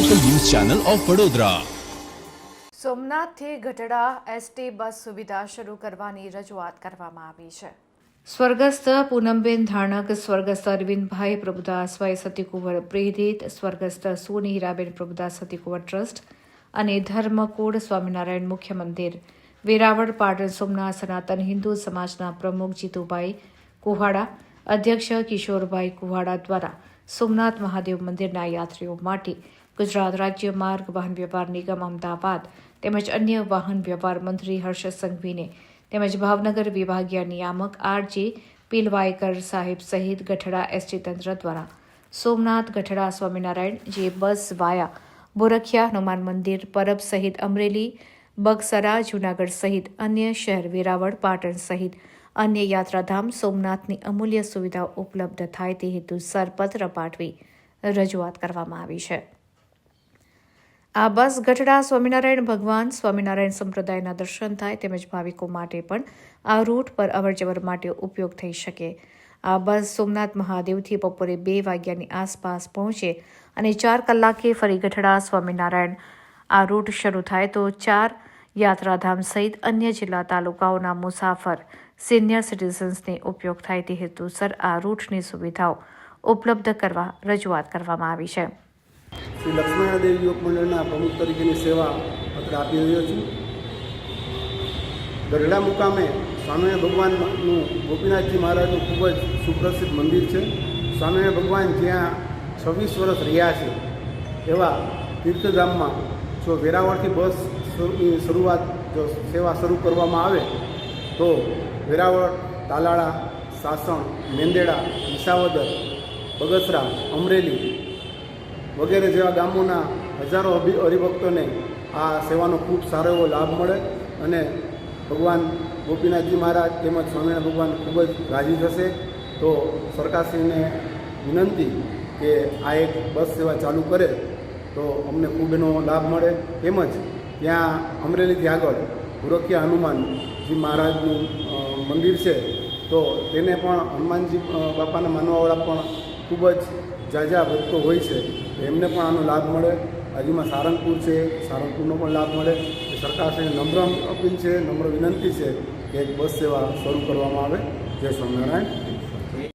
Channel of Vadodara સોમનાથથી Gadhada ST bus સુવિધા શરૂ કરવાની રજૂઆત કરવામાં આવી છે. સ્વર્ગસ્થ પૂનમબેન ધાણક સ્વર્ગસ્થ અરવિંદભાઈ પ્રભુદાસ ભાઈ સતીકુંવર પ્રેરિત સ્વર્ગસ્થ સોની હીરાબેન પ્રભુદાસ સતીકુંવર ટ્રસ્ટ અને ધર્મકુળ સ્વામિનારાયણ મુખ્ય મંદિર. વેરાવળ પાટણ સોમનાથ સનાતન હિન્દુ સમાજના પ્રમુખ જીતુભાઈ કુહાડા અધ્યક્ષ કિશોરભાઈ કુહાડા દ્વારા સોમનાથ મહાદેવ મંદિરના યાત્રીઓ માટે ગુજરાત રાજ્ય માર્ગ વાહન વ્યવહાર નિગમ અમદાવાદ તેમજ અન્ય વાહન વ્યવહાર મંત્રી હર્ષ સંઘવીને તેમજ ભાવનગર વિભાગીય નિયામક આર જે પિલવાયકર સાહેબ સહિત ગઠડા એસટી તંત્ર દ્વારા સોમનાથ ગઠડા સ્વામિનારાયણ જે બસ વાયા બોરખિયા હનુમાન મંદિર, પરબ સહિત અમરેલી, બગસરા, જૂનાગઢ સહિત અન્ય શહેર વેરાવળ, પાટણ સહિત અન્ય યાત્રાધામ સોમનાથની અમૂલ્ય સુવિધાઓ ઉપલબ્ધ થાય તે હેતુસર પત્ર પાઠવી રજૂઆત કરવામાં આવી છે. આ બસ ગઢડા સ્વામિનારાયણ ભગવાન સ્વામિનારાયણ સંપ્રદાયના દર્શન થાય તેમજ ભાવિકો માટે પણ આ રૂટ પર અવરજવર માટે ઉપયોગ થઈ શકે. આ બસ સોમનાથ મહાદેવથી બપોરે બે વાગ્યાની આસપાસ પહોંચે અને ચાર કલાકે ફરી ગઢડા સ્વામિનારાયણ. આ રૂટ શરૂ થાય તો ચાર યાત્રાધામ સહિત અન્ય જિલ્લા તાલુકાઓના મુસાફર, સિનિયર સિટીઝન્સને ઉપયોગ થાય તે હેતુસર આ રૂટની સુવિધાઓ ઉપલબ્ધ કરવા રજૂઆત કરવામાં આવી છે. શ્રી લક્ષ્મણદેવ યુવક મંડળના પ્રમુખ તરીકેની સેવા અત્રે આપી રહ્યો છું. ગઢડા મુકામે સ્વામિનારાયણ ભગવાનનું ગોપીનાથજી મહારાજનું ખૂબ જ સુપ્રસિદ્ધ મંદિર છે. સ્વામિનારાયણ ભગવાન જ્યાં છવ્વીસ વર્ષ રહ્યા છે, એવા તીર્થધામમાં જો વેરાવળથી બસ શરૂઆત જો સેવા શરૂ કરવામાં આવે, તો વેરાવળ, તાલાળા, સાસણ, મેંદેડા, વિસાવદર, બગસરા, અમરેલી વગેરે જેવા ગામોના હજારો હરિભક્તોને આ સેવાનો ખૂબ સારો એવો લાભ મળે અને ભગવાન ગોપીનાથજી મહારાજ તેમજ સ્વામિનારાયણ ભગવાન ખૂબ જ રાજી થશે. તો સરકારશ્રીને વિનંતી કે આ એક બસ સેવા ચાલુ કરે તો અમને ખૂબ એનો લાભ મળે. તેમજ ત્યાં અમરેલીથી આગળ ગુરખિયા હનુમાનજી મહારાજનું મંદિર છે. તો તેને પણ હનુમાનજી બાપાના માનવાવાળા પણ ખૂબ જ ઝાઝા ભક્તો હોય છે. એમને પણ આનો લાભ મળે. બાજુમાં સારંગપુર છે, સારંગપુરનો પણ લાભ મળે. સરકારશ્રીને નમ્ર અપીલ છે, નમ્ર વિનંતી છે કે એક બસ સેવા શરૂ કરવામાં આવે. જય સ્વામિનારાયણ.